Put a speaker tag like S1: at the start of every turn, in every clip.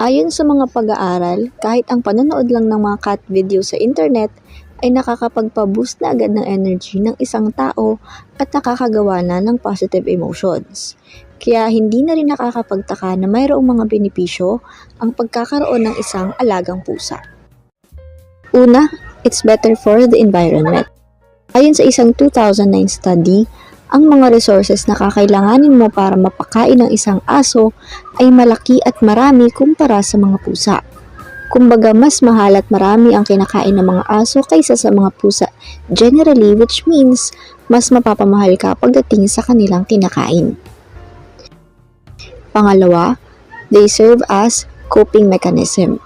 S1: Ayon sa mga pag-aaral, kahit ang panonood lang ng mga cat video sa internet ay nakakapagpa-boost na agad ng energy ng isang tao at nakakagawa na ng positive emotions. Kaya hindi na rin nakakapagtaka na mayroong mga benepisyo ang pagkakaroon ng isang alagang pusa. Una, it's better for the environment. Ayon sa isang 2009 study, ang mga resources na kakailanganin mo para mapakain ng isang aso ay malaki at marami kumpara sa mga pusa. Kumbaga mas mahal at marami ang kinakain ng mga aso kaysa sa mga pusa generally which means mas mapapamahal ka pagdating sa kanilang kinakain. Pangalawa, they serve as coping mechanism.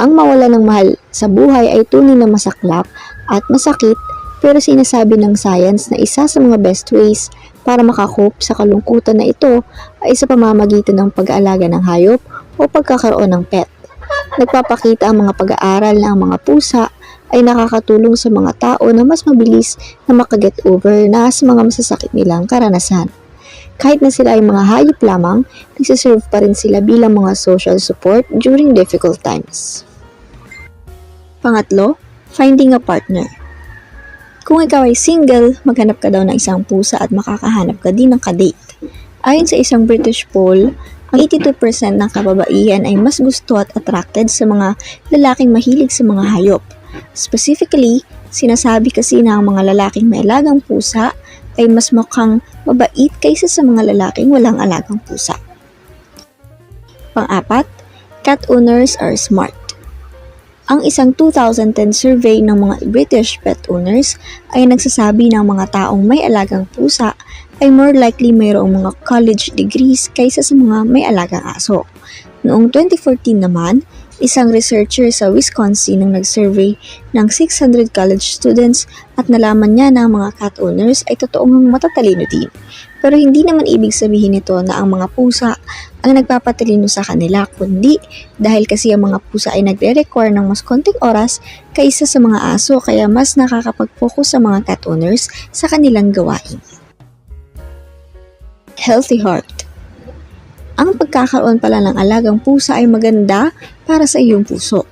S1: Ang mawala ng mahal sa buhay ay tunay na masaklap at masakit pero sinasabi ng science na isa sa mga best ways para makakope sa kalungkutan na ito ay sa pamamagitan ng pag-aalaga ng hayop o pagkakaroon ng pet. Nagpapakita ang mga pag-aaral na ang mga pusa ay nakakatulong sa mga tao na mas mabilis na makaget over na sa mga masasakit nilang karanasan. Kahit na sila ay mga hayop lamang, nagsiserve pa rin sila bilang mga social support during difficult times. Pangatlo, finding a partner. Kung ikaw ay single, maghanap ka daw ng isang pusa at makakahanap ka din ng kadate. Ayon sa isang British poll, ang 82% ng kababaihan ay mas gusto at attracted sa mga lalaking mahilig sa mga hayop. Specifically, sinasabi kasi na ang mga lalaking may alagang pusa ay mas mukhang mabait kaysa sa mga lalaking walang alagang pusa. Pang-apat, cat owners are smart. Ang isang 2010 survey ng mga British pet owners ay nagsasabi ng mga taong may alagang pusa ay more likely mayroong mga college degrees kaysa sa mga may alagang aso. Noong 2014 naman, isang researcher sa Wisconsin ang nag-survey ng 600 college students at nalaman niya na ang mga cat owners ay totoong matatalino din. Pero hindi naman ibig sabihin nito na ang mga pusa ang nagpapatalino sa kanila, kundi dahil kasi ang mga pusa ay nagre-require ng mas konting oras kaysa sa mga aso kaya mas nakakapag-focus sa mga cat owners sa kanilang gawain. Healthy heart Ang pagkakaroon pala ng alagang pusa ay maganda para sa iyong puso.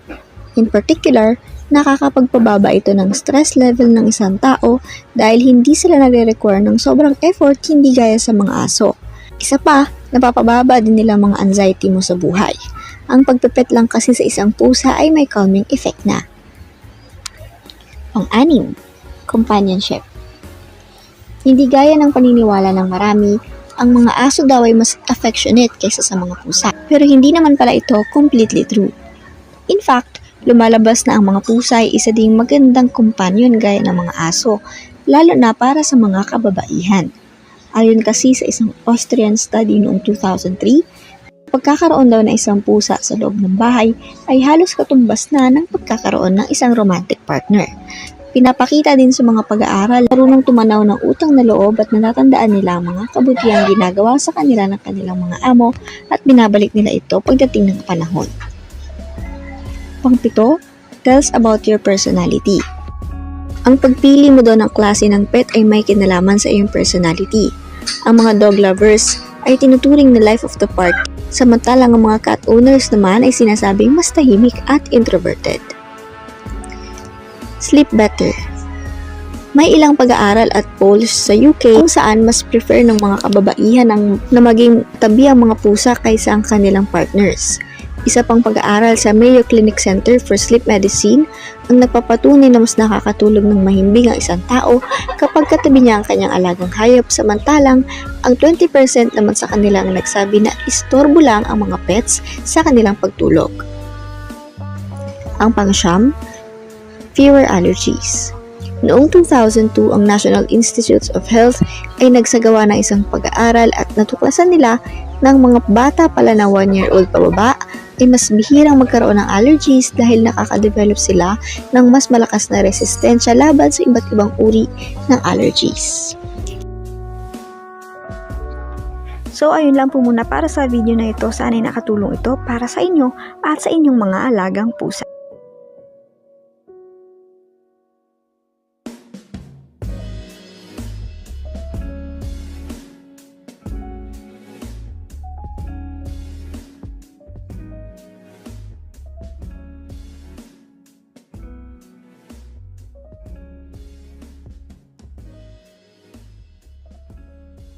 S1: In particular, nakakapagpababa ito ng stress level ng isang tao dahil hindi sila nagre-require ng sobrang effort hindi gaya sa mga aso. Isa pa, napapababa din nila mga anxiety mo sa buhay. Ang pagpipet lang kasi sa isang pusa ay may calming effect na. Pang-anim, companionship. Hindi gaya ng paniniwala ng marami, ang mga aso daw ay mas affectionate kaysa sa mga pusa. Pero hindi naman pala ito completely true. In fact, lumalabas na ang mga pusa ay isa ding magandang companion gaya ng mga aso, lalo na para sa mga kababaihan. Ayon kasi sa isang Austrian study noong 2003, pagkakaroon daw ng isang pusa sa loob ng bahay ay halos katumbas na ng pagkakaroon ng isang romantic partner. Pinapakita din sa mga pag-aaral marunong tumanaw ng utang na loob at natatandaan nila ang mga kabutihang ginagawa sa kanila ng kanilang mga amo at binabalik nila ito pagdating ng panahon. Pangpito, tells about your personality. Ang pagpili mo daw ng klase ng pet ay may kinalaman sa iyong personality. Ang mga dog lovers ay tinuturing na life of the park, samantalang ang mga cat owners naman ay sinasabing mas tahimik at introverted. Sleep better. May ilang pag-aaral at polls sa UK kung saan mas prefer ng mga kababaihan ang, na maging tabi ang mga pusa kaysa ang kanilang partners. Isa pang pag-aaral sa Mayo Clinic Center for Sleep Medicine ang nagpapatunay na mas nakakatulog ng mahimbing ang isang tao kapag katabi niya ang kanyang alagang hayop samantalang ang 20% naman sa kanila ang nagsabi na istorbo lang ang mga pets sa kanilang pagtulog. Ang pangsyam, fewer allergies. Noong 2002, ang National Institutes of Health ay nagsagawa ng isang pag-aaral at natuklasan nila ng mga bata pala na 1-year-old pababa ay mas bihirang magkaroon ng allergies dahil nakaka-develop sila ng mas malakas na resistensya laban sa iba't ibang uri ng allergies. So ayun lang po muna para sa video na ito. Sana ay nakatulong ito para sa inyo at sa inyong mga alagang pusa.